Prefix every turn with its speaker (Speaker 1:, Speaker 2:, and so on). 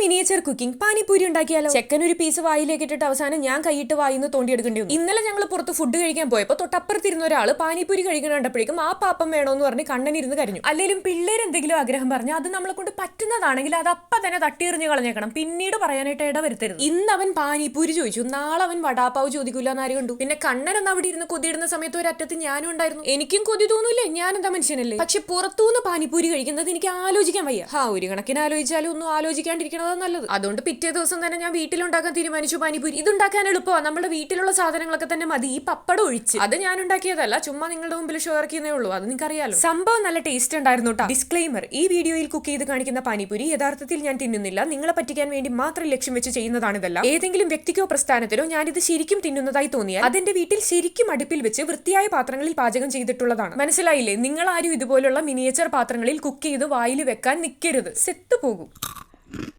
Speaker 1: Miniature cooking panipuri ഉണ്ടാക്കിയാലോ? ചെക്കൻ ഒരു പീസ് വായിലേക്ക് ഇട്ടിട്ട് അവസാനം ഞാൻ കൈയിട്ട് വായിന്ന് തോണ്ടിയെടുക്കേണ്ടി വന്നു. ഇന്നലെ ഞങ്ങൾ പുറത്ത് ഫുഡ് കഴിക്കാൻ പോയപ്പോൾ തൊട്ടപ്പുറത്തിരുന്ന ഒരാൾ പാനിപ്പൂരി കഴിക്കുന്ന കണ്ടപ്പോഴേക്കും ആ പാപ്പം വേണമെന്ന് പറഞ്ഞ് കണ്ണനിരുന്ന് കരഞ്ഞു. അല്ലെങ്കിലും പിള്ളേർ എന്തെങ്കിലും ആഗ്രഹം പറഞ്ഞു അത് നമ്മളെ കൊണ്ട് പറ്റുന്നതാണെങ്കിൽ അത് അപ്പ തന്നെ തട്ടിയെറിഞ്ഞ് കളഞ്ഞേക്കണം. പിന്നീട് പറയാനായിട്ട് ഇട വരുത്തരുത് ഇന്ന് അവൻ പാനിപ്പൂരി ചോദിച്ചു. നാളെ അവൻ വടാപ്പാവ് ചോദിക്കൂല എന്നാരും കണ്ടു? പിന്നെ കണ്ണൻ എന്ന് അവിടെ ഇരുന്ന് കൊതിയിടുന്ന സമയത്ത് ഒരറ്റത്ത് ഞാനും ഉണ്ടായിരുന്നു. എനിക്കും കൊതി തോന്നൂലേ ഞാൻ എന്താ മനുഷ്യനല്ലേ? പക്ഷെ പുറത്തുനിന്ന് പാനിപ്പൂരി കഴിക്കുന്നത് എനിക്ക് ആലോചിക്കാൻ വയ്യ. ആ ഒരു കണക്കിന് ആലോചിച്ചാലും ഒന്നും ആലോചിക്കാണ്ടിരിക്കണതാണ് നല്ലത്. അതുകൊണ്ട് പിറ്റേ ദിവസം തന്നെ ഞാൻ വീട്ടിലുണ്ടാക്കാൻ തീരുമാനിച്ചു പാനിപ്പൂരി ഇതുണ്ടാക്കാൻ എളുപ്പമാണ്. നമ്മുടെ വീട്ടിലുള്ള സാധനങ്ങളൊക്കെ തന്നെ മതി. ഈ പപ്പടം ഒഴിച്ച്. അത് ഞാൻ ഉണ്ടാക്കിയതല്ല. ചുമ്മാ നിങ്ങളുടെ മുമ്പിൽ ഷെയർ ചെയ്യുന്നേ ഉള്ളൂ. അത് നിങ്ങൾക്ക് അറിയാലോ സംഭവം നല്ല ടേസ്റ്റ് ഉണ്ടായിരുന്നു കേട്ടോ ഡിസ്ക്ലെയിമർ ഈ വീഡിയോയിൽ കുക്ക് ചെയ്ത് കാണിക്കുന്ന പാനിപൂരി യഥാർത്ഥത്തിൽ ഞാൻ തിന്നുന്നില്ല. നിങ്ങളെ പറ്റിക്കാൻ വേണ്ടി മാത്രം ലക്ഷ്യം വെച്ച് ചെയ്യുന്നതാണ് ഏതെങ്കിലും വ്യക്തിക്കോ പ്രസ്ഥാനത്തിനോ ഞാനിത് ശരിക്കും തിന്നുന്നതായി തോന്നിയാൽ അതെന്റെ വീട്ടിൽ ശരിക്കും അടുപ്പിൽ വെച്ച് വൃത്തിയായ പാത്രങ്ങളിൽ പാചകം ചെയ്തിട്ടുള്ളതാണ്. മനസ്സിലായില്ലേ? നിങ്ങൾ ആരും ഇതുപോലുള്ള മിനിയേച്ചർ പാത്രങ്ങളിൽ കുക്ക് ചെയ്ത് വായിൽ വെക്കാൻ നിൽക്കരുത് സെത്തു പോകും.